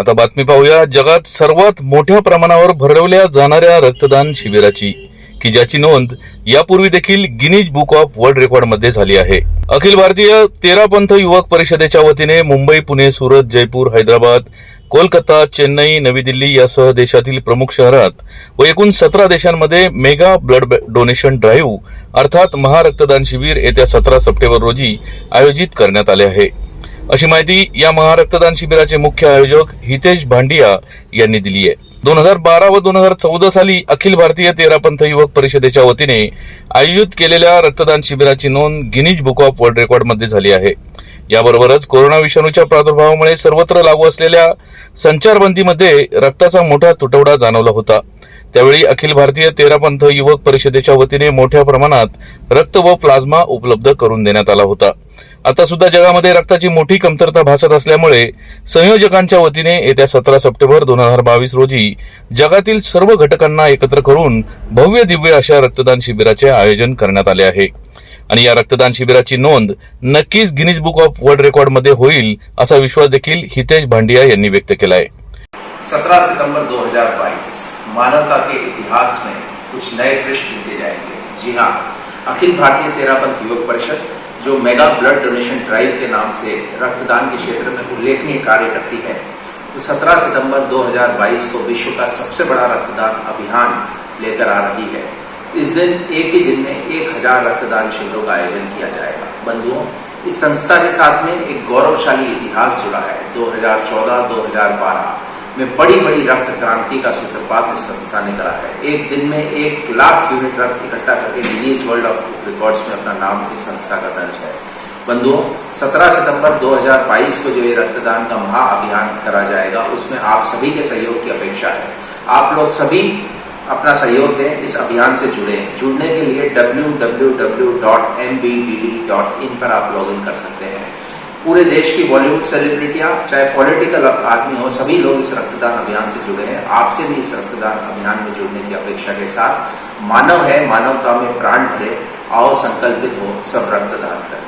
आता बातमी पाहूया. जगात सर्वात मोठ्या प्रमाणावर भरवल्या जाणाऱ्या रक्तदान शिबिराची की ज्याची नोंद यापूर्वी देखील गिनीज बुक ऑफ वर्ल्ड रेकॉर्डमध्ये झाली आहे. अखिल भारतीय तेरा पंथ युवक परिषदेच्या वतीने मुंबई पुणे सुरत जयपूर हैदराबाद कोलकाता चेन्नई नवी दिल्ली यासह देशातील प्रमुख शहरात व एकूण सतरा देशांमध्ये मेगा ब्लड डोनेशन ड्राईव्ह अर्थात महारक्तदान शिबिर येत्या सतरा सप्टेंबर रोजी आयोजित करण्यात आले आहे. अशी माहिती या महारक्तदान शिबिराचे मुख्य आयोजक हितेश भांडिया यांनी दिली आहे. दोन हजार बारा व दोन हजार चौदा साली अखिल भारतीय तेरापंथ युवक परिषदेच्या वतीने आयोजित केलेल्या रक्तदान शिबिराची नोंद गिनीज बुक ऑफ वर्ल्ड रेकॉर्डमध्ये झाली आहे. याबरोबरच कोरोना विषाणूच्या प्रादुर्भावामुळे सर्वत्र लागू असलेल्या संचारबंदीमध्ये रक्ताचा मोठा तुटवडा जाणवला होता. त्यावेळी अखिल भारतीय तेरापंथ युवक परिषदेच्या वतीने मोठ्या प्रमाणात रक्त व प्लाझ्मा उपलब्ध करून देण्यात आला होता. आता सुद्धा जगामध्ये रक्ताची मोठी कमतरता भासत असल्यामुळे संयोजकांच्या वतीने येत्या सतरा सप्टेंबर दोन हजार बावीस रोजी जगातील सर्व घटकांना एकत्र करून भव्य दिव्य अशा रक्तदान शिबिराचे आयोजन करण्यात आले आहे. आणि या रक्तदान शिबिराची नोंद नक्कीच गिनीज बुक ऑफ वर्ल्ड रेकॉर्डमध्ये होईल असा विश्वास देखील हितेश भांडिया यांनी व्यक्त केला आहे 17 सितंबर 2022 मानवता के इतिहास में कुछ नए पृष्ठ लिखे जाएंगे। जी हाँ अखिल भारतीय तेरापंथ युवक परिषद जो मेगा ब्लड डोनेशन ड्राइव के नाम से रक्तदान के क्षेत्र में उल्लेखनीय कार्य करती है, वो 17 सितंबर 2022 को विश्व का सबसे बड़ा रक्तदान अभियान लेकर आ रही है। इस दिन एक ही दिन में एक हज़ार रक्तदान शिविरों का आयोजन किया जाएगा। बंधुओं, इस संस्था के साथ में एक गौरवशाली इतिहास जुड़ा है। 2014-2012 में बड़ी बड़ी रक्त क्रांति का सूत्रपात इस संस्था ने करा है। एक दिन में एक लाख यूनिट रक्त इकट्ठा करके गिनीज वर्ल्ड ऑफ़ रिकॉर्ड्स में अपना नाम इस संस्था का दर्ज है। बंधुओं 17 सितंबर 2022 को जो ये रक्तदान का महाअभियान करा जाएगा, उसमें आप सभी के सहयोग की अपेक्षा है। आप लोग सभी अपना सहयोग दें, इस अभियान से जुड़े। जुड़ने के लिए www.mbdd.in पर आप लॉगिन कर सकते हैं। पूरे देश की बॉलीवुड सेलिब्रिटियाँ चाहे पॉलिटिकल आदमी हो, सभी लोग इस रक्तदान अभियान से जुड़े हैं। आपसे भी इस रक्तदान अभियान में जुड़ने की अपेक्षा के साथ मानव है, मानवता में प्राण भरे आओ संकल्पित हो सब रक्तदान करें।